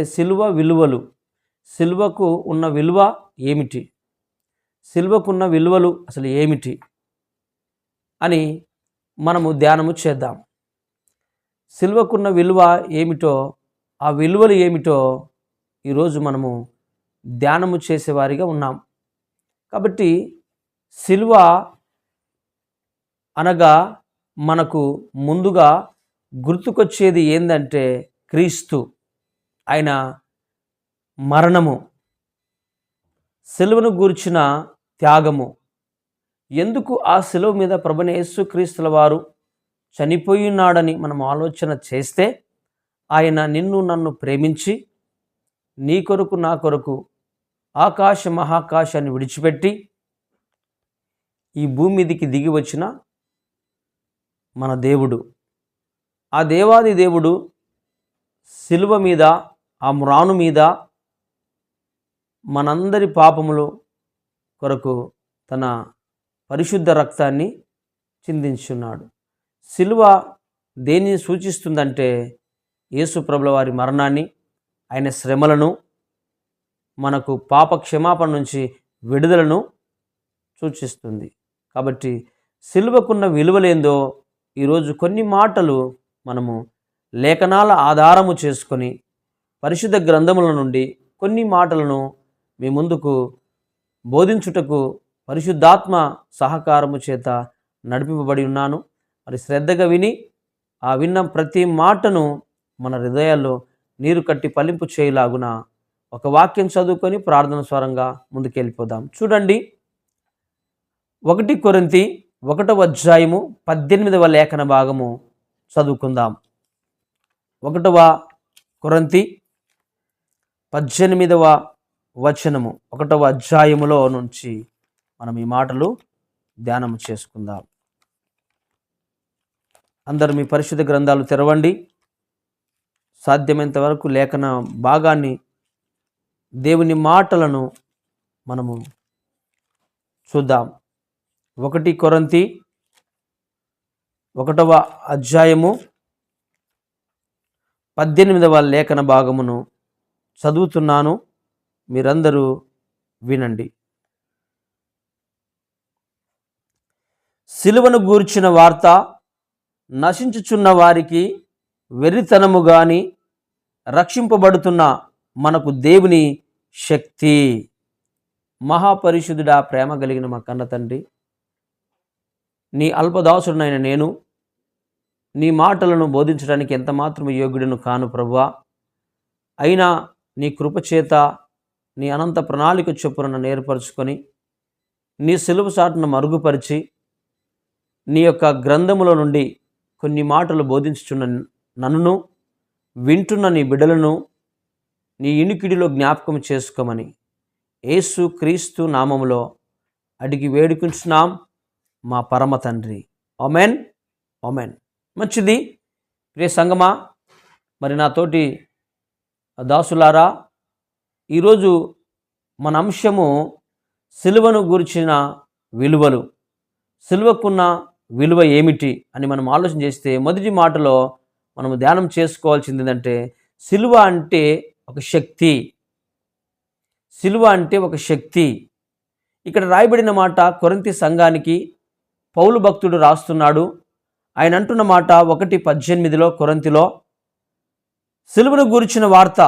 అంటే సిల్వ విలువలు. సిల్వకు ఉన్న విలువ ఏమిటి? సిల్వకున్న విలువలు అసలు ఏమిటి? అని మనము ధ్యానము చేద్దాం. సిల్వకున్న విలువ ఏమిటో ఆ విలువలు ఏమిటో ఈరోజు మనము ధ్యానము చేసేవారిగా ఉన్నాం. కాబట్టి సిల్వ అనగా మనకు ముందుగా గుర్తుకొచ్చేది ఏంటంటే క్రీస్తు. ఆయన మరణము సెలవును గూర్చిన త్యాగము. ఎందుకు ఆ సెలవు మీద ప్రభుని యేసుక్రీస్తుల వారు చనిపోయి ఉన్నాడని మనం ఆలోచన చేస్తే ఆయన నిన్ను నన్ను ప్రేమించి నీ కొరకు నా కొరకు ఆకాశ మహాకాశాన్ని విడిచిపెట్టి ఈ భూమి మీదికి దిగి వచ్చిన మన దేవుడు. ఆ దేవాది దేవుడు శిలువ మీద ఆ మ్రాను మీద మనందరి పాపములు కొరకు తన పరిశుద్ధ రక్తాన్ని చిందించున్నాడు. శిలువ దేనిని సూచిస్తుందంటే యేసు ప్రభుల వారి మరణాన్ని ఆయన శ్రమలను మనకు పాప క్షమాపణ నుంచి విడుదలను సూచిస్తుంది. కాబట్టి సిలువకున్న విలువలేందో ఈరోజు కొన్ని మాటలు మనము లేఖనాల ఆధారము చేసుకొని పరిశుద్ధ గ్రంథముల నుండి కొన్ని మాటలను మీ ముందుకు బోధించుటకు పరిశుద్ధాత్మ సహకారము చేత నడిపింపబడి ఉన్నాను. మరి శ్రద్ధగా విని ఆ విన్న ప్రతి మాటను మన హృదయాల్లో నీరు కట్టి పలింపు చేయలాగున ఒక వాక్యం చదువుకొని ప్రార్థన స్వరంగా ముందుకెళ్ళిపోదాం. చూడండి. ఒకటి కొరింతి ఒకటవ అధ్యాయము పద్దెనిమిదవ లేఖన భాగము చదువుకుందాం. ఒకటవ కొరంతి పద్దెనిమిదవ వచనము. ఒకటవ అధ్యాయములో నుంచి మనం ఈ మాటలు ధ్యానం చేసుకుందాం. అందరు మీ పరిశుద్ధ గ్రంథాలు తెరవండి. సాధ్యమైనంత వరకు లేఖన భాగాన్ని దేవుని మాటలను మనము చూద్దాం. ఒకటి కొరంతి ఒకటవ అధ్యాయము పద్దెనిమిదవ లేఖన భాగమును చదువుతున్నాను. మీరందరూ వినండి. సిలువను గూర్చిన వార్త నశించుచున్న వారికి వెర్రితనము గాని రక్షింపబడుతున్న మనకు దేవుని శక్తి. మహాపరిశుద్ధుడా ప్రేమ కలిగిన మా కన్న తండ్రి నీ అల్పదాసుడినైన నేను నీ మాటలను బోధించడానికి ఎంతమాత్రం యోగ్యుడను కాను ప్రభువా? అయినా నీ కృపచేత నీ అనంత ప్రణాళిక చొప్పున నేర్పరచుకొని నీ సిలువు సాటును మరుగుపరిచి నీ యొక్క గ్రంథములో నుండి కొన్ని మాటలు బోధించుచున్న నన్నును వింటున్న నీ బిడ్డలను నీ ఇనికిడిలో జ్ఞాపకం చేసుకోమని యేసు క్రీస్తు నామములో అడిగి వేడుకుంటున్నాం మా పరమ తండ్రి. ఒమెన్ ఒమెన్ మంచిది. ప్రియ సంగమా మరి నాతోటి దాసులారా ఈరోజు మన అంశము సిలువను గురించిన విలువలు. సిలువకున్న విలువ ఏమిటి అని మనం ఆలోచన చేస్తే మొదటి మాటలో మనం ధ్యానం చేసుకోవాల్సింది ఏంటంటే సిలువ అంటే ఒక శక్తి. సిలువ అంటే ఒక శక్తి. ఇక్కడ రాయబడిన మాట కొరంతి సంఘానికి పౌలు భక్తుడు రాస్తున్నాడు. ఆయన అంటున్న మాట ఒకటి పద్దెనిమిదిలో కొరంతిలో సిలువను గురించిన వార్త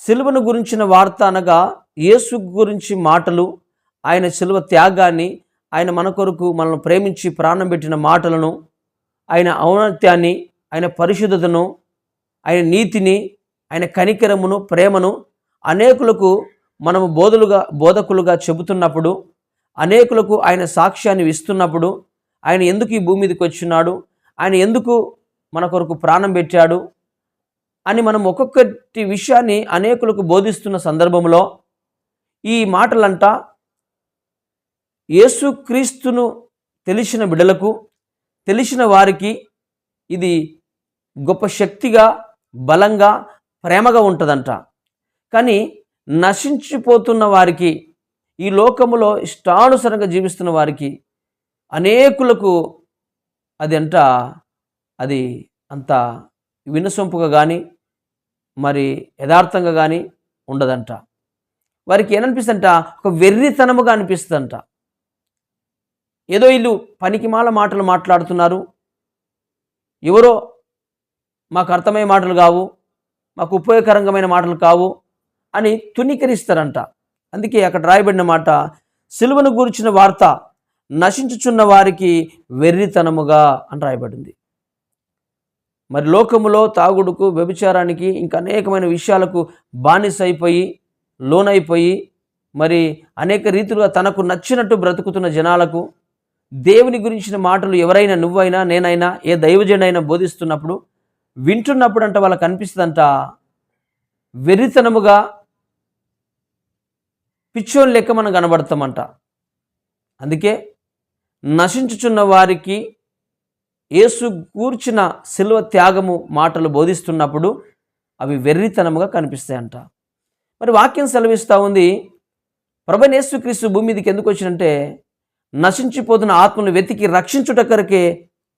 సిలువను గురించిన వార్త అనగా యేసు గురించి మాటలు ఆయన సిలువ త్యాగాన్ని ఆయన మన కొరకు మనల్ని ప్రేమించి ప్రాణం పెట్టిన మాటలను ఆయన ఔన్నత్యాన్ని ఆయన పరిశుద్ధతను ఆయన నీతిని ఆయన కనికరమును ప్రేమను అనేకులకు మనము బోధలుగా బోధకులుగా చెబుతున్నప్పుడు అనేకులకు ఆయన సాక్ష్యాన్ని ఇస్తున్నప్పుడు ఆయన ఎందుకు ఈ భూమి మీదకి వచ్చినాడు? ఆయన ఎందుకు మన కొరకు ప్రాణం పెట్టాడు? అని మనం ఒక్కొక్కటి విషయాన్ని అనేకులకు బోధిస్తున్న సందర్భంలో ఈ మాటలంట యేసుక్రీస్తును తెలిసిన బిడలకు తెలిసిన వారికి ఇది గొప్ప శక్తిగా బలంగా ప్రేమగా ఉంటుందంట. కానీ నశించిపోతున్న వారికి ఈ లోకములో ఇష్టానుసరంగా జీవిస్తున్న వారికి అనేకులకు అది అంట అది అంత వినసొంపుగా కానీ మరి యథార్థంగా కానీ ఉండదంట. వారికి ఏమనిపిస్తుందంట ఒక వెర్రితనముగా అనిపిస్తుందంట. ఏదో వీళ్ళు పనికిమాల మాటలు మాట్లాడుతున్నారు. ఎవరో మాకు అర్థమయ్యే మాటలు కావు మాకు ఉపయోగకరంగమైన మాటలు కావు అని తునీకరిస్తారంట అందుకే అక్కడ రాయబడిన మాట సిలువను గూర్చిన వార్త నశించుచున్న వారికి వెర్రితనముగా అని రాయబడింది. మరి లోకములో తాగుడుకు వ్యభిచారానికి ఇంకా అనేకమైన విషయాలకు బానిసైపోయి అయిపోయి లోనైపోయి మరి అనేక రీతిలుగా తనకు నచ్చినట్టు బ్రతుకుతున్న జనాలకు దేవుని గురించిన మాటలు ఎవరైనా నువ్వైనా నేనైనా ఏ దైవజనైనా బోధిస్తున్నప్పుడు వింటున్నప్పుడు అంట వాళ్ళకి అనిపిస్తుందంట వెర్రితనముగా పిచ్చోని లెక్క మనం కనబడతామంట. అందుకే నశించుచున్న వారికి యేసు కూర్చిన శిల్వ త్యాగము మాటలు బోధిస్తున్నప్పుడు అవి వెర్రితనముగా కనిపిస్తాయంట. మరి వాక్యం సెలవిస్తూ ఉంది ప్రభనేసు యేసుక్రీస్తు భూమి మీదకి ఎందుకు వచ్చినంటే నశించిపోతున్న ఆత్మను వెతికి రక్షించుట కొరకే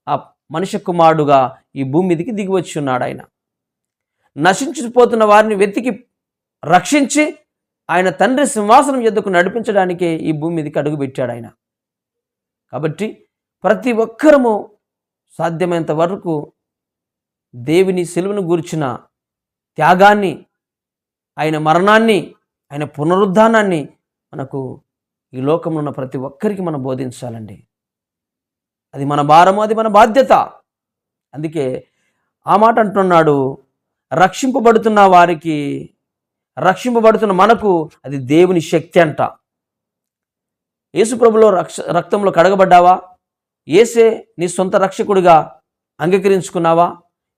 ఆ మనిషి కుమారుడుగా ఈ భూమి మీదకి దిగివచ్చి ఉన్నాడు ఆయన. నశించిపోతున్న వారిని వెతికి రక్షించి ఆయన తండ్రి సింహాసనం ఎద్దుకు నడిపించడానికే ఈ భూమి మీదకి అడుగుపెట్టాడు ఆయన. కాబట్టి ప్రతి ఒక్కరము సాధ్యమైనంత వరకు దేవుని సెలువును గూర్చిన త్యాగాన్ని ఆయన మరణాన్ని ఆయన పునరుద్ధానాన్ని మనకు ఈ లోకంలో ఉన్న ప్రతి ఒక్కరికి మనం బోధించాలండి. అది మన భారము అది మన బాధ్యత. అందుకే ఆ మాట అంటున్నాడు రక్షింపబడుతున్న వారికి రక్షింపబడుతున్న మనకు అది దేవుని శక్తి అంట. యేసుప్రభులో రక్ష రక్తంలో కడగబడ్డావా? ఏసే నీ సొంత రక్షకుడిగా అంగీకరించుకున్నావా?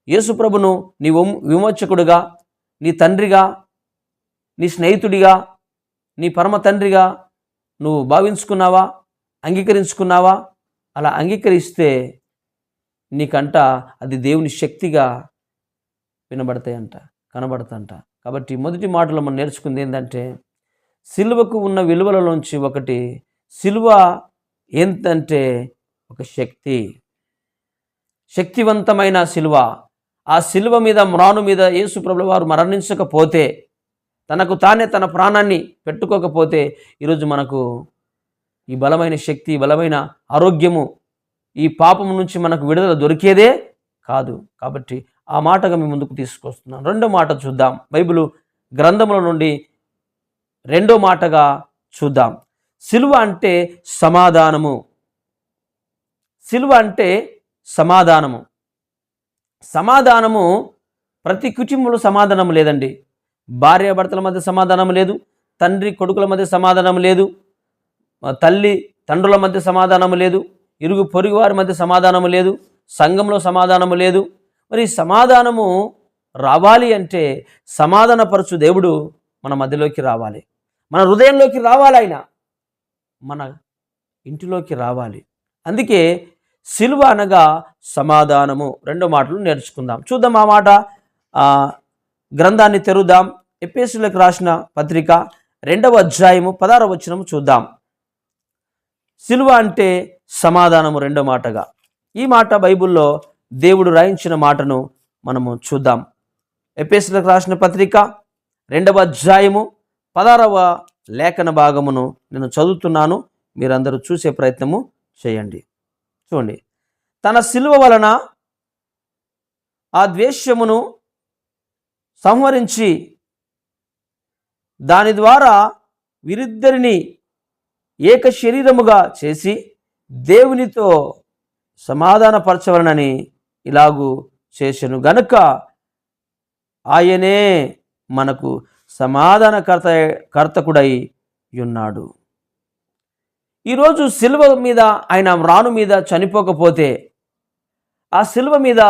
యేసుప్రభును నీ విమోచకుడిగా నీ తండ్రిగా నీ స్నేహితుడిగా నీ పరమ తండ్రిగా నువ్వు భావించుకున్నావా? అంగీకరించుకున్నావా? అలా అంగీకరిస్తే నీకంట అది దేవుని శక్తిగా వినబడతాయంట కనబడతాయంట. కాబట్టి మొదటి మాటలో మనం నేర్చుకుంది ఏంటంటే సిలువకు ఉన్న విలువలలోంచి ఒకటి సిలువ ఏంటంటే ఒక శక్తి. శక్తివంతమైన సిలువ. ఆ సిలువ మీద మ్రాను మీద యేసు ప్రభుల వారు మరణించకపోతే తనకు తానే తన ప్రాణాన్ని పెట్టుకోకపోతే ఈరోజు మనకు ఈ బలమైన శక్తి బలమైన ఆరోగ్యము ఈ పాపం నుంచి మనకు విడుదల దొరికేదే కాదు. కాబట్టి ఆ మాటగా మేము ముందుకు తీసుకొస్తున్నాం రెండో మాట చూద్దాం. బైబిల్ గ్రంథముల నుండి రెండో మాటగా చూద్దాం. సిలువ అంటే సమాధానము. సిలువ అంటే సమాధానము. సమాధానము ప్రతి కుటుంబంలో సమాధానం లేదండి. భార్యాభర్తల మధ్య సమాధానం లేదు. తండ్రి కొడుకుల మధ్య సమాధానం లేదు. తల్లి తండ్రుల మధ్య సమాధానం లేదు. ఇరుగు పొరుగు వారి మధ్య సమాధానం లేదు. సంఘంలో సమాధానము లేదు. మరి సమాధానము రావాలి అంటే సమాధానపరచు దేవుడు మన మధ్యలోకి రావాలి. మన హృదయంలోకి రావాలి ఆయన. మన ఇంటిలోకి రావాలి. అందుకే సిలువ అనగా సమాధానము. రెండు మాటలు నేర్చుకుందాం. చూద్దాం ఆ మాట. గ్రంథాన్ని తెరుదాం ఎపిఎస్సీలకు రాసిన పత్రిక రెండవ అధ్యాయము పదార వచనము చూద్దాం. సిలువ అంటే సమాధానము రెండో మాటగా. ఈ మాట బైబిల్లో దేవుడు రాయించిన మాటను మనము చూద్దాం. ఎపిఎస్సీలకు రాసిన పత్రిక రెండవ అధ్యాయము పదారవ లేఖన భాగమును నేను చదువుతున్నాను. మీరందరూ చూసే ప్రయత్నము చేయండి. చూడండి. తన సిలువ వలన ఆ ద్వేష్యమును సంహరించి దాని ద్వారా వీరిద్దరిని ఏక శరీరముగా చేసి దేవునితో సమాధానపరచవలనని ఇలాగూ చేసెను గనుక ఆయనే మనకు సమాధానకర్త కర్తకుడై ఉన్నాడు. ఈరోజు సిల్వ మీద ఆయన రాను మీద చనిపోకపోతే ఆ శిల్వ మీద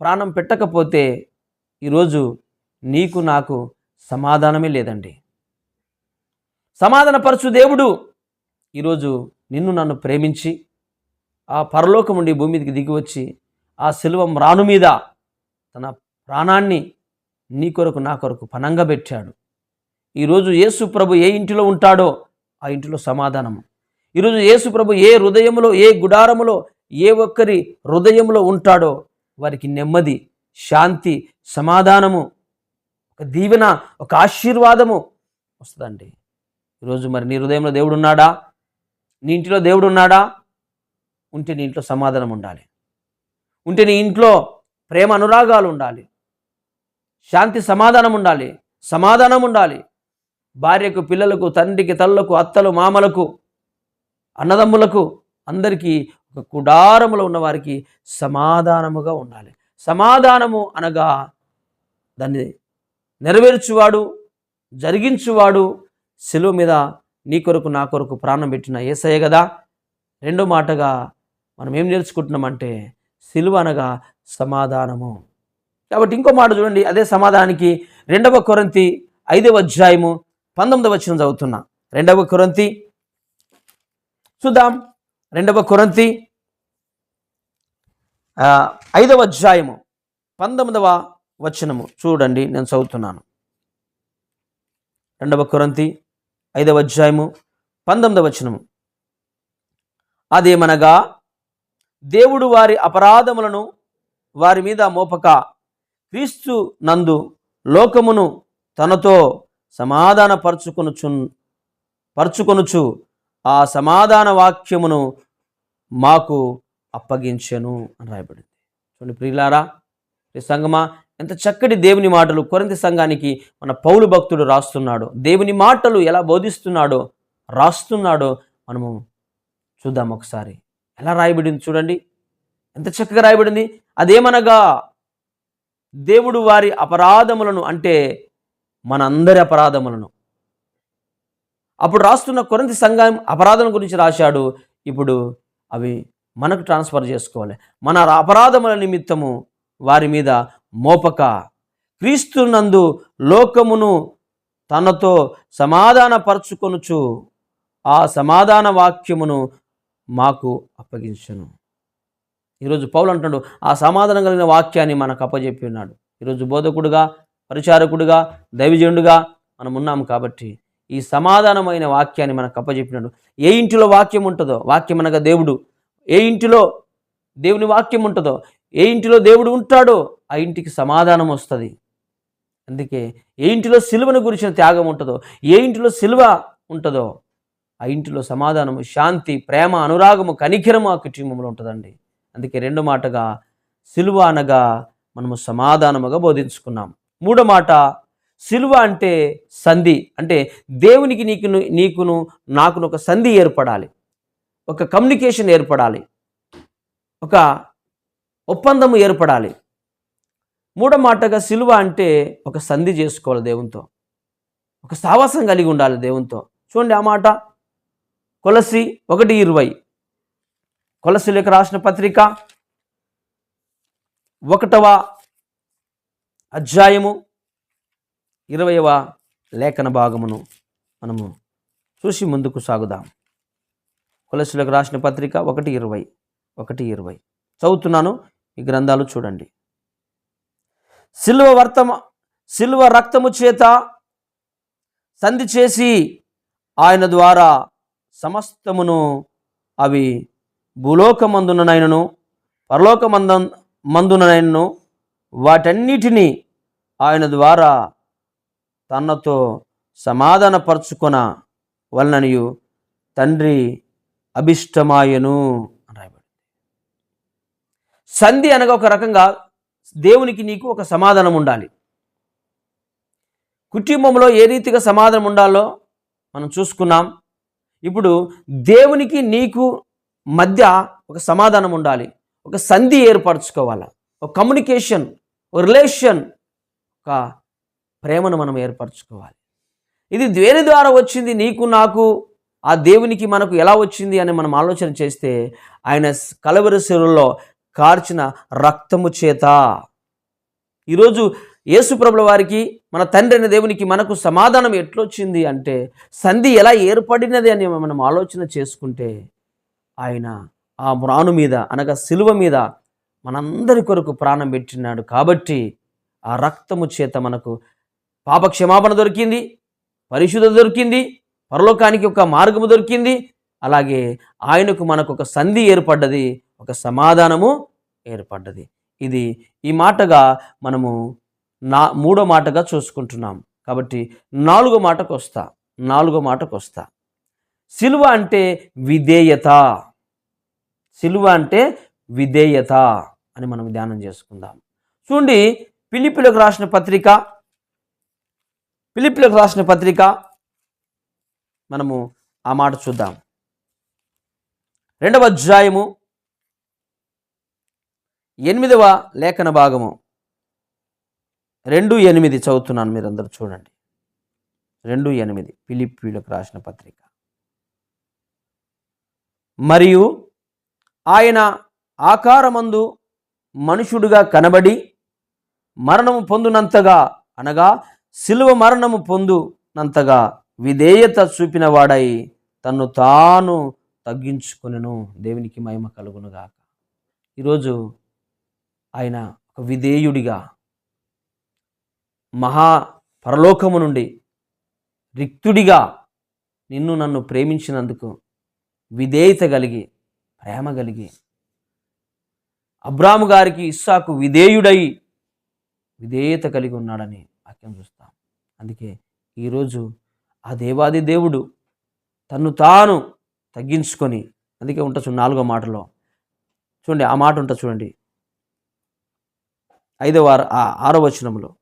ప్రాణం పెట్టకపోతే ఈరోజు నీకు నాకు సమాధానమే లేదండి. సమాధానపరచు దేవుడు ఈరోజు నిన్ను నన్ను ప్రేమించి ఆ పరలోకం నుండి భూమి మీదకి దిగి వచ్చి ఆ శిల్వం రాను మీద తన ప్రాణాన్ని నీ కొరకు నా కొరకు పనంగా పెట్టాడు ఈరోజు యేసు ప్రభు ఏ ఇంటిలో ఉంటాడో ఆ ఇంటిలో సమాధానము ఈరోజు యేసు ప్రభు ఏ హృదయములో ఏ గుడారములో ఏ ఒక్కరి హృదయంలో ఉంటాడో వారికి నెమ్మది శాంతి సమాధానము ఒక ఒక దీవెన ఒక ఆశీర్వాదము వస్తుందండి. ఈరోజు మరి నీ హృదయంలో దేవుడు ఉన్నాడా? నీ ఇంటిలో దేవుడు ఉన్నాడా? ఉంటే నీ ఇంట్లో సమాధానం ఉండాలి. ఉంటే నీ ఇంట్లో ప్రేమ అనురాగాలు ఉండాలి. శాంతి సమాధానం ఉండాలి. సమాధానం ఉండాలి. భార్యకు పిల్లలకు తండ్రికి తల్లకు అత్తలు మామలకు అన్నదమ్ములకు అందరికీ ఒక కుడారములో ఉన్నవారికి సమాధానముగా ఉండాలి. సమాధానము అనగా దాన్ని నెరవేర్చువాడు జరిగించువాడు సెలువు మీద నీ కొరకు నా కొరకు ప్రాణం పెట్టిన ఏసయ్య కదా. రెండో మాటగా మనం ఏం నేర్చుకుంటున్నామంటే సిలువ అనగా సమాధానము. కాబట్టి ఇంకో మాట చూడండి అదే సమాధానానికి రెండవ కొరంతి ఐదవ అధ్యాయము పంతొమ్మిదవ వచ్చిన చదువుతున్నా. రెండవ కొరంతి. చూద్దాం. రెండవ కొరంతి. ఐదవ అధ్యాయము. పంతొమ్మిదవ వచనము. చూడండి నేను చదువుతున్నాను. రెండవ కొరంతి ఐదవ అధ్యాయము పంతొమ్మిదవ వచనము. అదేమనగా దేవుడు వారి అపరాధములను వారి మీద మోపక క్రీస్తు నందు లోకమును తనతో సమాధాన పరుచుకొనుచు పరుచుకొనుచు ఆ సమాధాన వాక్యమును మాకు అప్పగించెను అని రాయబడింది. చూడండి ప్రియులారా సంగమా ఎంత చక్కటి దేవుని మాటలు కొరింత సంఘానికి మన పౌలు భక్తుడు రాస్తున్నాడు దేవుని మాటలు ఎలా బోధిస్తున్నాడో రాస్తున్నాడో మనము చూద్దాం ఒకసారి. ఎలా రాయబడింది చూడండి. ఎంత చక్కగా రాయబడింది. అదేమనగా దేవుడు వారి అపరాధములను అంటే మనందరి అపరాధములను. అప్పుడు రాస్తున్న కొరంతి సంఘం అపరాధం గురించి రాశాడు. ఇప్పుడు అవి మనకు ట్రాన్స్ఫర్ చేసుకోవాలి. మన అపరాధముల నిమిత్తము వారి మీద మోపక. క్రీస్తునందు లోకమును తనతో సమాధానపరచుకొనుచు ఆ సమాధాన వాక్యమును మాకు అప్పగించను. ఈరోజు పౌలు అంటున్నాడు ఆ సమాధానం కలిగిన వాక్యాన్ని మనకు అప్పజెప్పి ఉన్నాడు. ఈరోజు బోధకుడుగా పరిచారకుడుగా దైవజనుడుగా మనం ఉన్నాం కాబట్టి ఈ సమాధానమైన వాక్యాన్ని మనకు కప్పచెప్పినాడు ఏ ఇంటిలో వాక్యం ఉంటుందో వాక్యం అనగా దేవుడు. ఏ ఇంటిలో దేవుని వాక్యం ఉంటుందో ఏ ఇంటిలో దేవుడు ఉంటాడో ఆ ఇంటికి సమాధానం వస్తుంది. అందుకే ఏ ఇంటిలో సిలువను గురించిన త్యాగం ఉంటుందో ఏ ఇంటిలో సిలువ ఉంటుందో ఆ ఇంటిలో సమాధానము శాంతి ప్రేమ అనురాగము కనికిరము ఆ కుటుంబంలో ఉంటుందండి. అందుకే రెండు మాటగా సిలువ అనగా మనము సమాధానముగా బోధించుకున్నాం. మూడో మాట సిలువ అంటే సంధి. అంటే దేవునికి నీకు నీకును నాకును ఒక సంధి ఏర్పడాలి. ఒక కమ్యూనికేషన్ ఏర్పడాలి. ఒక ఒప్పందము ఏర్పడాలి. మూడో మాటగా సిలువ అంటే ఒక సంధి చేసుకోవాలి దేవునితో. ఒక సావాసం కలిగి ఉండాలి దేవునితో. చూడండి ఆ మాట. కొలసి ఒకటి ఇరవై. కొలసిలకు రాసిన పత్రిక ఒకటవ అధ్యాయము ఇరవయవ లేఖన భాగమును మనము చూసి ముందుకు సాగుదాం. కొలసులకు రాసిన పత్రిక ఒకటి ఇరవై ఒకటి ఇరవై. చదువుతున్నాను ఈ గ్రంథాలు చూడండి. సిల్వ వర్తమ సిల్వ రక్తము చేత సంధి చేసి ఆయన ద్వారా సమస్తమును అవి భూలోకమందుననైనను పరలోకమంద మందుననైనను వాటన్నిటినీ ఆయన ద్వారా తనతో సమాధానపరచుకొన వలననియు తండ్రి అభిష్టమాయను అని రాయబడింది. సంధి అనగా ఒక రకంగా దేవునికి నీకు ఒక సమాధానం ఉండాలి. కుటుంబంలో ఏ రీతిగా సమాధానం ఉండాలో మనం చూసుకున్నాం. ఇప్పుడు దేవునికి నీకు మధ్య ఒక సమాధానం ఉండాలి. ఒక సంధి ఏర్పరచుకోవాలి. ఒక కమ్యూనికేషన్ ఒక రిలేషన్ ఒక ప్రేమను మనం ఏర్పరచుకోవాలి. ఇది దేని ద్వారా వచ్చింది? నీకు నాకు ఆ దేవునికి మనకు ఎలా వచ్చింది అని మనం ఆలోచన చేస్తే ఆయన కలవరి శిరుల్లో కార్చిన రక్తము చేత. ఈరోజు యేసుప్రభుల వారికి మన తండ్రి అయిన దేవునికి మనకు సమాధానం ఎట్లొచ్చింది అంటే సంధి ఎలా ఏర్పడినది అని మనం ఆలోచన చేసుకుంటే ఆయన ఆ మ్రాను మీద అనగా సిలువ మీద మనందరి కొరకు ప్రాణం పెట్టినాడు కాబట్టి ఆ రక్తము చేత మనకు పాప క్షమాపణ దొరికింది పరిశుద్ధ దొరికింది పరలోకానికి ఒక మార్గము దొరికింది అలాగే ఆయనకు మనకు ఒక సంధి ఏర్పడ్డది ఒక సమాధానము ఏర్పడ్డది. ఇది ఈ మాటగా మనము నా మూడో మాటగా చూసుకుంటున్నాం. కాబట్టి నాలుగో మాటకు వస్తా నాలుగో మాటకు వస్తా. సిలువ అంటే విధేయత. సిలువ అంటే విధేయత. అని మనం ధ్యానం చేసుకుందాం. చూడండి పిలిపిలకు రాసిన పత్రిక పిలిపిలకు రాసిన పత్రిక మనము ఆ మాట చూద్దాం. రెండవ అధ్యాయము ఎనిమిదవ లేఖన భాగము. రెండు ఎనిమిది చదువుతున్నాను మీరందరూ చూడండి. రెండు ఎనిమిది పిలిపిలకు రాసిన పత్రిక. మరియు ఆయన ఆకారమందు మనుషుడుగా కనబడి మరణము పొందునంతగా అనగా శిలువ మరణము పొందునంతగా విధేయత చూపినవాడై తన్ను తాను తగ్గించుకొనెను. దేవునికి మహిమ కలుగునుగాక. ఈరోజు ఆయన ఒక విధేయుడిగా మహా పరలోకము నుండి రిక్తుడిగా నిన్ను నన్ను ప్రేమించినందుకు విధేయత కలిగి ప్రేమ కలిగి అబ్రాము గారికి ఇస్సాకు విధేయుడై విధేయత కలిగి ఉన్నాడని వాక్యం చూస్తాం. అందుకే ఈరోజు ఆ దేవాది దేవుడు తన్ను తాను తగ్గించుకొని అందుకే ఉంటా చూడండి నాలుగో మాటలో. చూడండి ఆ మాట ఉంటుంది చూడండి. ఐదవ ఆరో వచనంలో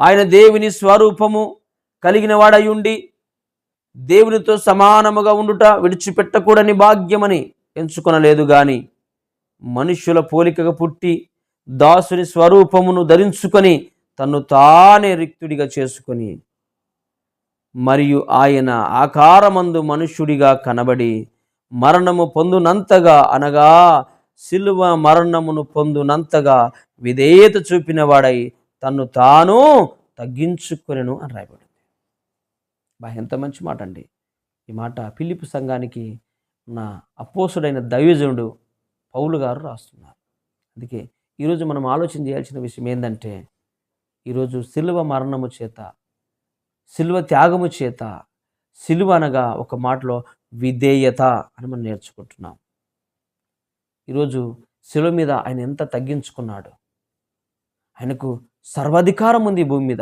ఆయన దేవుని స్వరూపము కలిగిన వాడయుండి ఉండి దేవునితో సమానముగా ఉండుట విడిచిపెట్టకూడని భాగ్యమని ఎంచుకొనలేదు కానీ మనుష్యుల పోలికగా పుట్టి దాసుని స్వరూపమును ధరించుకొని తన్ను తానే రిక్తుడిగా చేసుకొని మరియు ఆయన ఆకారమందు మనుష్యుడిగా కనబడి మరణము పొందునంతగా అనగా సిలువ మరణమును పొందునంతగా విధేయత చూపినవాడై తన్ను తాను తగ్గించుకొనెను అని రాయబడింది. బా ఎంత మంచి మాట అండి ఈ మాట పిలిపి సంఘానికి నా అపోసుడైన దైవజనుడు పౌలు గారు రాస్తున్నారు. అందుకే ఈరోజు మనం ఆలోచన చేయాల్సిన విషయం ఏంటంటే ఈరోజు సిలువ మరణము చేత సిలువ త్యాగము చేత సిలువ అనగా ఒక మాటలో విధేయత అని మనం నేర్చుకుంటున్నాం. ఈరోజు శిలువ మీద ఆయన ఎంత తగ్గించుకున్నాడు? ఆయనకు సర్వాధికారం ఉంది భూమి మీద.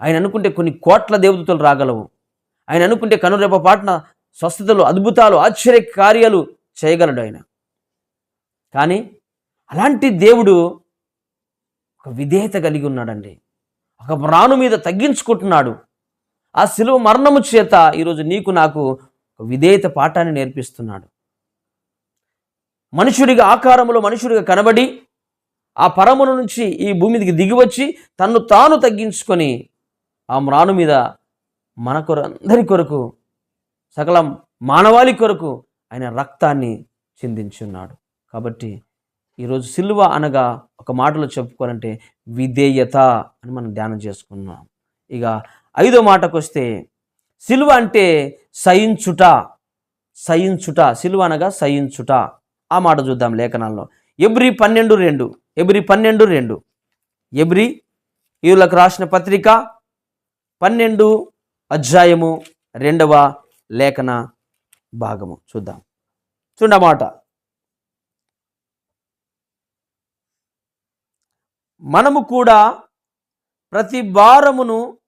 ఆయన అనుకుంటే కొన్ని కోట్ల దేవతలు రాగలవు. ఆయన అనుకుంటే కనురెప్ప పాటున స్వస్థతలు అద్భుతాలు ఆశ్చర్య కార్యాలు చేయగలడు ఆయన. కానీ అలాంటి దేవుడు ఒక విధేయత కలిగి ఉన్నాడండి. ఒక ప్రాణు మీద తగ్గించుకుంటున్నాడు. ఆ శిలువ మరణము చేత ఈరోజు నీకు నాకు ఒక విధేయత పాఠాన్ని నేర్పిస్తున్నాడు. మనుషుడిగా ఆకారములో మనుషుడిగా కనబడి ఆ పరముల నుంచి ఈ భూమి మీదకి దిగివచ్చి తన్ను తాను తగ్గించుకొని ఆ మ్రాను మీద మన కొరకు అందరి కొరకు సకల మానవాళి కొరకు ఆయన రక్తాన్ని చిందించున్నాడు. కాబట్టి ఈరోజు సిల్వ అనగా ఒక మాటలో చెప్పుకోవాలంటే విధేయత అని మనం ధ్యానం చేసుకున్నాం ఇక ఐదో మాటకు వస్తే సిల్వ అంటే సయించుట సయించుట సిలువ అనగా సయించుట ఆ మాట చూద్దాం లేఖనాల్లో. ఎబ్రి పన్నెండు రెండు ఎబ్రి పన్నెండు రెండు. ఎబ్రి వీళ్ళకు రాసిన పత్రిక పన్నెండు అధ్యాయము రెండవ లేఖన భాగము. చూద్దాం. చూడమాట ఆ మాట మనము కూడా ప్రతి భారమును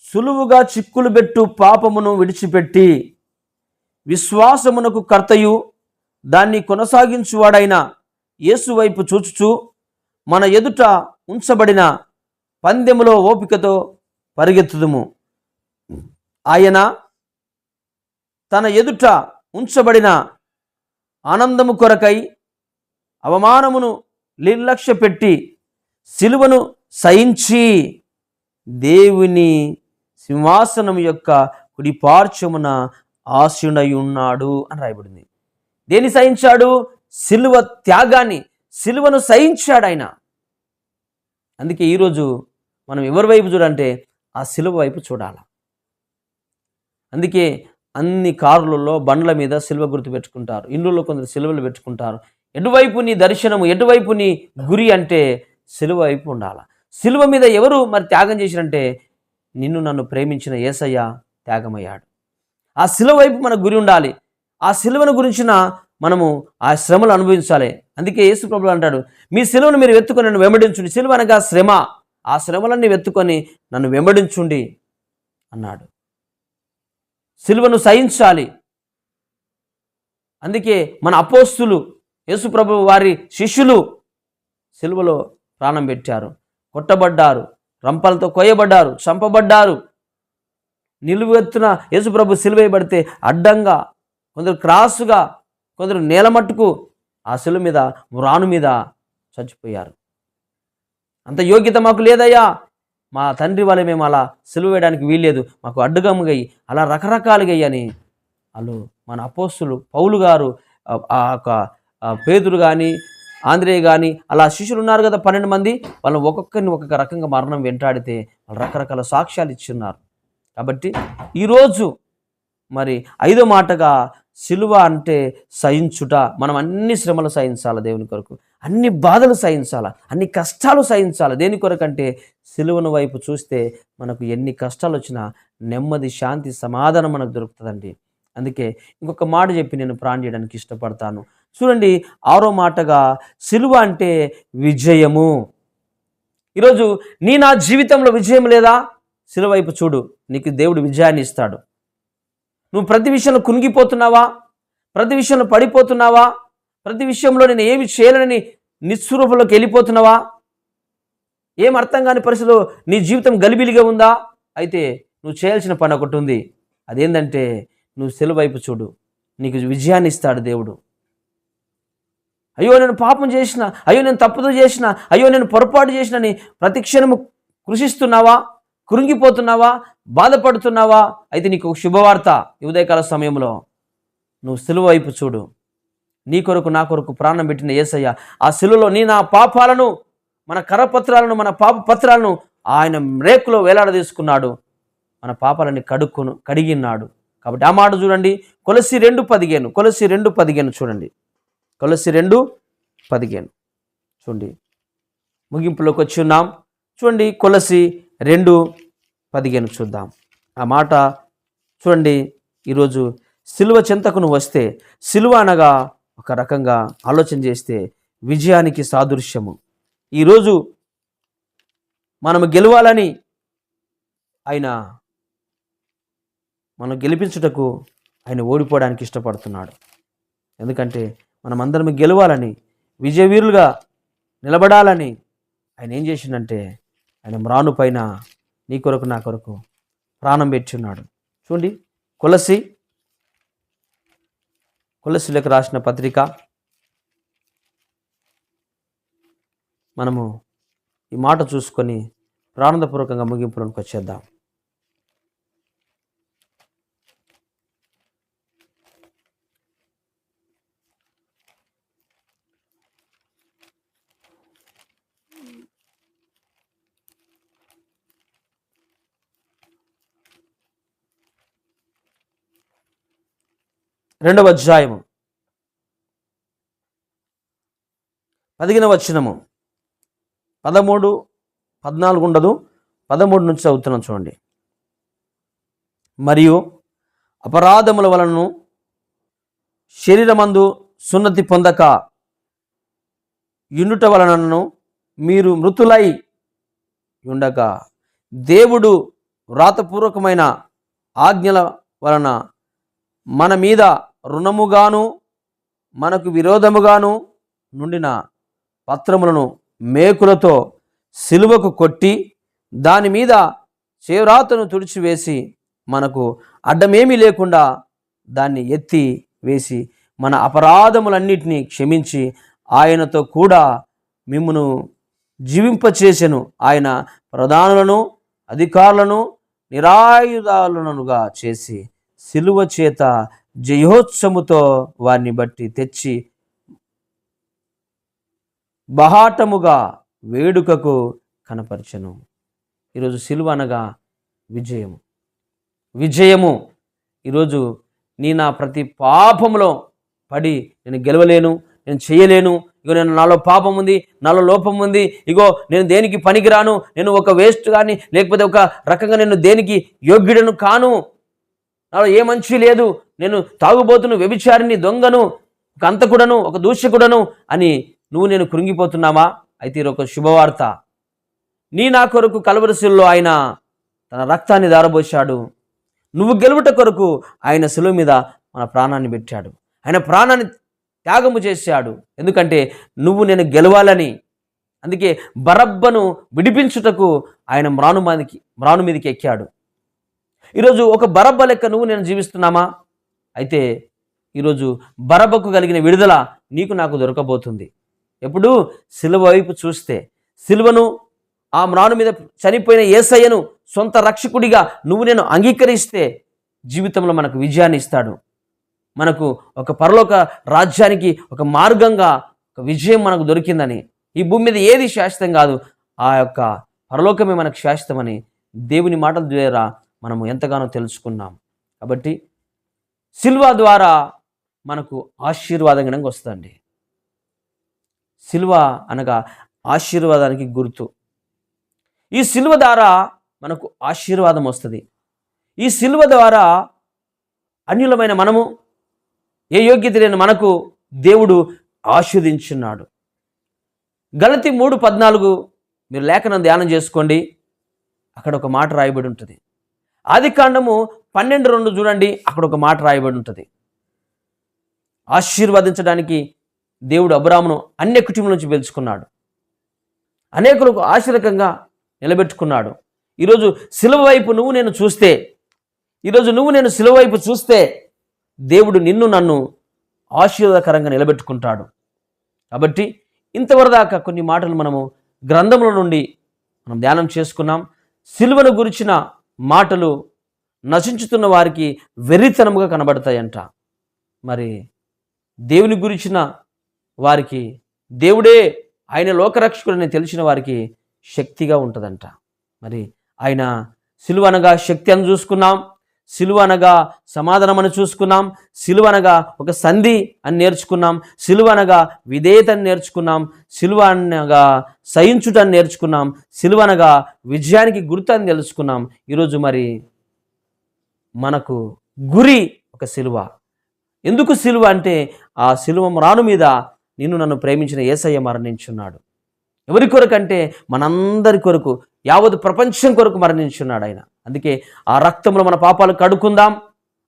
సులువుగా చిక్కులు పెట్టు పాపమును విడిచిపెట్టి విశ్వాసమునకు కర్తయు దాన్ని కొనసాగించువాడైన యేసు వైపు చూచుచు మన ఎదుట ఉంచబడిన పందెములో ఓపికతో పరిగెత్తుదుము. ఆయన తన ఎదుట ఉంచబడిన ఆనందము కొరకై అవమానమును నిర్లక్ష్య పెట్టి సిలువను సహించి దేవుని సింహాసనం యొక్క కుడిపార్చమున పార్శ్వమున ఆశుడై ఉన్నాడు అని రాయబడింది. దేని సహించాడు? సిలువ త్యాగాన్ని సిలువను సహించాడు ఆయన. అందుకే ఈరోజు మనం ఎవరి వైపు చూడంటే ఆ సిలువ వైపు చూడాలి. అందుకే అన్ని కారులలో బండ్ల మీద సిలువ గుర్తు పెట్టుకుంటారు. ఇండ్లలో కొందరు సిలువలు పెట్టుకుంటారు. ఎటువైపు నీ దర్శనము ఎటువైపు నీ గురి అంటే సిలువ వైపు ఉండాలి. సిలువ మీద ఎవరు మరి త్యాగం చేసిరంటే నిన్ను నన్ను ప్రేమించిన ఏసయ్య త్యాగమయ్యాడు. ఆ సిలువ వైపు మన గురి ఉండాలి. ఆ సిలువను గురించిన మనము ఆ శ్రమలు అనుభవించాలి. అందుకే యేసు ప్రభు అంటాడు మీ సిలువను మీరు వెతుకొని నన్ను వెంబడించుండి. సిలువ అనగా శ్రమ. ఆ శ్రమలన్నీ వెతుకొని నన్ను వెంబడించుండి అన్నాడు. సిలువను సహించాలి. అందుకే మన అపోస్తులు యేసుప్రభు వారి శిష్యులు సిలువలో ప్రాణం పెట్టారు. కొట్టబడ్డారు. రంపలతో కొయ్యబడ్డారు. చంపబడ్డారు. నిలువెత్తున యేసుప్రభు సిలువేయబడితే అడ్డంగా కొందరు క్రాసుగా కొందరు నేలమట్టుకు ఆ సిలువ మీద రాను మీద చచ్చిపోయారు. అంత యోగ్యత మాకు లేదయ్యా. మా తండ్రి వల్ల మేము అలా సిలువ వేయడానికి వీల్లేదు. మాకు అడ్డుగమ్మగయ్యి అలా రకరకాలుగయ్యని వాళ్ళు మన అపోస్తులు పౌలు గారు ఆ- యొక్క పేదురు కానీ ఆంధ్రే కానీ అలా శిష్యులు ఉన్నారు కదా పన్నెండు మంది వాళ్ళు ఒక్కొక్కరిని ఒక్కొక్క రకంగా మరణం వెంటాడితే వాళ్ళు రకరకాల సాక్ష్యాలు ఇచ్చిన్నారు. కాబట్టి ఈరోజు మరి ఐదో మాటగా సిలువ అంటే సహించుట మనం అన్ని శ్రమలు సహించాలి దేవుని కొరకు? అన్ని బాధలు సహించాలి? అన్ని కష్టాలు సహించాలి దేని కొరకంటే సిలువను వైపు చూస్తే మనకు ఎన్ని కష్టాలు వచ్చినా నెమ్మది శాంతి సమాధానం మనకు దొరుకుతుందండి. అందుకే ఇంకొక మాట చెప్పి నేను ప్రాణం చేయడానికి ఇష్టపడతాను. చూడండి ఆరో మాటగా సిలువ అంటే విజయము. ఈరోజు నీ నా జీవితంలో విజయం లేదా? సిలువ వైపు చూడు నీకు దేవుడు విజయాన్ని ఇస్తాడు. నువ్వు ప్రతి విషయంలో కునిగిపోతున్నావా? ప్రతి విషయంలో పడిపోతున్నావా? ప్రతి విషయంలో నేను ఏమి చేయలేనని నిస్సురూపంలోకి వెళ్ళిపోతున్నావా? ఏం అర్థం కాని పరిస్థితిలో నీ జీవితం గలిబిలిగా ఉందా? అయితే నువ్వు చేయాల్సిన పని ఒకటి ఉంది. అదేంటంటే నువ్వు సెలవు వైపు చూడు. నీకు విజయాన్ని ఇస్తాడు దేవుడు. అయ్యో నేను పాపం చేసిన అయ్యో నేను తప్పుదు చేసిన అయ్యో నేను పొరపాటు చేసినని ప్రతి క్షణము కృషిస్తున్నావా? కృంగిపోతున్నావా? బాధపడుతున్నావా? అయితే నీకు ఒక శుభవార్త ఉదయకాల సమయంలో. నువ్వు సిలువ వైపు చూడు. నీ కొరకు నా కొరకు ప్రాణం పెట్టిన యేసయ్య ఆ సిలువలో నీ నా పాపాలను మన కరపత్రాలను మన పాప పత్రాలను ఆయన రేకులో వేలాడదీసుకున్నాడు. మన పాపాలని కడుక్కును కడిగిన్నాడు. కాబట్టి ఆ మాట చూడండి. కొలసి రెండు పదిహేను కొలసి రెండు పదిహేను చూడండి. కొలసి రెండు పదిహేను. చూడండి. ముగింపులోకి వచ్చి ఉన్నాం. చూడండి కొలసి రెండు పదిహేను చూద్దాం. ఆ మాట చూడండి. ఈరోజు సిలువ చింతకును నువ్వు వస్తే సిలువ అనగా ఒక రకంగా ఆలోచన చేస్తే విజయానికి సాదృశ్యము. ఈరోజు మనము గెలవాలని ఆయన మనం గెలిపించుటకు ఆయన ఓడిపోవడానికి ఇష్టపడుతున్నాడు. ఎందుకంటే మనమందరం గెలవాలని విజయవీరులుగా నిలబడాలని ఆయన ఏం చేసిండంటే ఆయన మ్రాను పైన నీ కొరకు నా కొరకు ప్రాణం పెట్టున్నాడు. చూడండి కొలసి కొలసిలకు రాసిన పత్రిక. మనము ఈ మాట చూసుకొని ప్రాణందపూర్వకంగా ముగింపులోనికి వచ్చేద్దాం. రెండవ అధ్యాయము. పదిగిన వచ్చినము పదమూడు పద్నాలుగు ఉండదు. పదమూడు నుంచి చదువుతున్నాం చూడండి. మరియు అపరాధముల వలనను శరీరమందు సున్నతి పొందక యుండుట వలనను మీరు మృతులై ఉండక. దేవుడు వ్రాతపూర్వకమైన ఆజ్ఞల వలన మన మీద రుణముగాను మనకు విరోధముగాను నుండిన పత్రములను మేకులతో సిలువకు కొట్టి దాని మీద చేవ్రాతను తుడిచివేసి మనకు అడ్డమేమీ లేకుండా దాన్ని ఎత్తి వేసి మన అపరాధములన్నిటినీ క్షమించి ఆయనతో కూడా మిమ్మను జీవింపచేసెను. ఆయన ప్రధానులను అధికారులను నిరాయుధాలనుగా చేసి సిలువ చేత జయోత్సముతో వారిని బట్టి తెచ్చి బహాటముగా వేడుకకు కనపరచను. ఈరోజు సిలువ అనగా విజయము. విజయము. ఈరోజు నీ నా ప్రతి పాపములో పడి నేను గెలవలేను నేను చేయలేను. ఇగో నేను నాలో పాపం ఉంది నాలో లోపం ఉంది. ఇగో నేను దేనికి పనికిరాను? నేను ఒక వేస్ట్ కానీ లేకపోతే ఒక రకంగా నేను దేనికి యోగ్యుడను కాను? నాలో ఏ మంచి లేదు. నేను తాగుబోతును వ్యభిచారిని దొంగను ఒక అంతకుడను ఒక దూషకుడను అని నువ్వు నేను కృంగిపోతున్నావా? అయితే ఇది ఒక శుభవార్త. నీ నా కొరకు కలవరిశిల్లో ఆయన తన రక్తాన్ని దారబోశాడు. నువ్వు గెలువుట కొరకు ఆయన శిలువ మీద మన ప్రాణాన్ని పెట్టాడు. ఆయన ప్రాణాన్ని త్యాగము చేశాడు. ఎందుకంటే నువ్వు నేను గెలవాలని. అందుకే బరబ్బను విడిపించుటకు ఆయన మ్రాను మీదకి మ్రాను మీదకి ఎక్కాడు. ఈరోజు ఒక బరబ్బ లెక్క నువ్వు నేను జీవిస్తున్నామా? అయితే ఈరోజు బరబకు కలిగిన విడుదల నీకు నాకు దొరకబోతుంది. ఎప్పుడు సిలువ వైపు చూస్తే సిలువను ఆ మ్రాను మీద చనిపోయిన ఏసయ్యను సొంత రక్షకుడిగా నువ్వు నేను అంగీకరిస్తే జీవితంలో మనకు విజయాన్ని ఇస్తాడు. మనకు ఒక పరలోక రాజ్యానికి ఒక మార్గంగా ఒక విజయం మనకు దొరికిందని ఈ భూమి మీద ఏది శాశ్వతం కాదు ఆ యొక్క పరలోకమే మనకు శాశ్వతమని దేవుని మాటల ద్వారా మనము ఎంతగానో తెలుసుకున్నాం. కాబట్టి సిల్వ ద్వారా మనకు ఆశీర్వాదంగా వస్తుందండి. సిల్వ అనగా ఆశీర్వాదానికి గుర్తు. ఈ సిల్వ ద్వారా మనకు ఆశీర్వాదం వస్తుంది. ఈ సిల్వ ద్వారా అన్యులమైన మనము ఏ యోగ్యత లేని మనకు దేవుడు ఆశీర్దించున్నాడు గలతి మూడు పద్నాలుగు మీరు లేఖనం ధ్యానం చేసుకోండి. అక్కడ ఒక మాట రాయబడి ఉంటుంది. ఆది కాండము పన్నెండు రెండు చూడండి అక్కడ ఒక మాట రాయబడి ఉంటుంది. ఆశీర్వదించడానికి దేవుడు అబ్రామును అన్య కుటుంబం నుంచి పెంచుకున్నాడు అనేకులకు ఆశీర్వకంగా నిలబెట్టుకున్నాడు. ఈరోజు సిలువ వైపు నువ్వు నేను చూస్తే ఈరోజు నువ్వు నేను సిలువ వైపు చూస్తే దేవుడు నిన్ను నన్ను ఆశీర్వాదకరంగా నిలబెట్టుకుంటాడు. కాబట్టి ఇంతవరదాకా కొన్ని మాటలు మనము గ్రంథముల నుండి మనం ధ్యానం చేసుకున్నాం. సిలువను గురించిన మాటలు నశించుతున్న వారికి వెర్రితనముగా కనబడతాయంట. మరి దేవుని గురించిన వారికి దేవుడే ఆయన లోకరక్షకుడని తెలిసిన వారికి శక్తిగా ఉంటుందంట. మరి ఆయన సిలువ అనగా శక్తి అని చూసుకున్నాం సిలువ అనగా సమాధానం అని చూసుకున్నాం సిలువ అనగా ఒక సంధి అని నేర్చుకున్నాం సిలువ అనగా విధేయత అని నేర్చుకున్నాం సిలువ అనగా సహించుట అని నేర్చుకున్నాం సిలువ అనగా విజయానికి గుర్తు అని తెలుసుకున్నాం. ఈరోజు మరి మనకు గురి ఒక సిలువ. ఎందుకు సిలువ అంటే ఆ సిలువ రాను మీద నిన్ను నన్ను ప్రేమించిన ఏసయ్య మరణించున్నాడు. ఎవరి కొరకంటే మనందరి కొరకు యావత్ ప్రపంచం కొరకు మరణించున్నాడు ఆయన. అందుకే ఆ రక్తంలో మన పాపాలు కడుక్కుందాం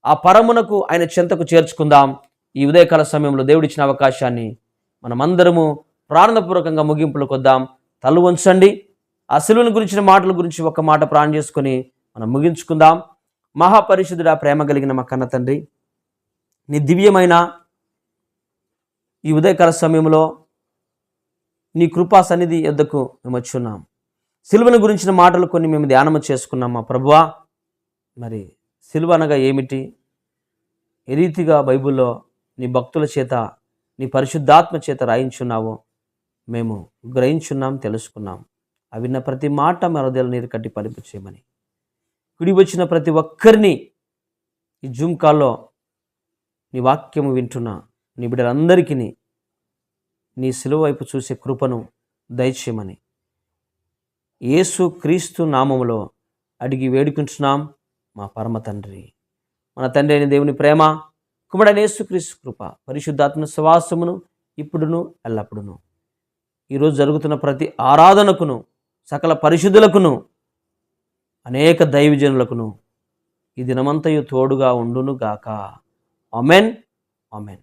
ఆ పరమునకు ఆయన చెంతకు చేర్చుకుందాం. ఈ ఉదయకాల సమయంలో దేవుడిచ్చిన అవకాశాన్ని మనమందరము ప్రారంభపూర్వకంగా ముగింపులకు వద్దాం. తల్లు ఉంచండి ఆ సిలువను గురించిన మాటల గురించి ఒక మాట ప్రాణం చేసుకొని మనం ముగించుకుందాం. మహాపరిశుద్ధుడా ప్రేమ కలిగిన మా కన్న తండ్రి. నీ దివ్యమైన ఈ ఉదయకాల సమయంలో నీ కృపా సన్నిధి ఎద్దకు మేము వచ్చున్నాం. సిలువను గురించిన మాటలు కొన్ని మేము ధ్యానము చేసుకున్నాం మా ప్రభువా. మరి సిలువ అనగా ఏమిటి? ఏ రీతిగా బైబిల్లో నీ భక్తుల చేత నీ పరిశుద్ధాత్మ చేత రాయించున్నావో మేము గ్రహించున్నాం తెలుసుకున్నాం. అవి ప్రతి మాట మరొదల నీరు కట్టి పలిపు చేయమని కుడి వచ్చిన ప్రతి ఒక్కరిని ఈ జూమ్ కాల్లో నీ వాక్యము వింటున్న నీ బిడ్డలందరికీ నీ సిలువ వైపు చూసే కృపను దయచేయమని. యేసు క్రీస్తు నామములో అడిగి వేడుకుంటున్నాం మా పరమ తండ్రి. మన తండ్రి అయిన దేవుని ప్రేమ కుమడని యేసుక్రీస్తు కృప పరిశుద్ధాత్మ సవాసమును ఇప్పుడును ఎల్లప్పుడును. ఈరోజు జరుగుతున్న ప్రతి ఆరాధనకును సకల పరిశుద్ధులకును అనేక దైవజనులకును ఈ దినమంతయు తోడుగా ఉండును గాక. అమెన్ అమెన్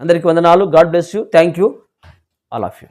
అందరికీ వందనాలు. God bless you. Thank you all of you.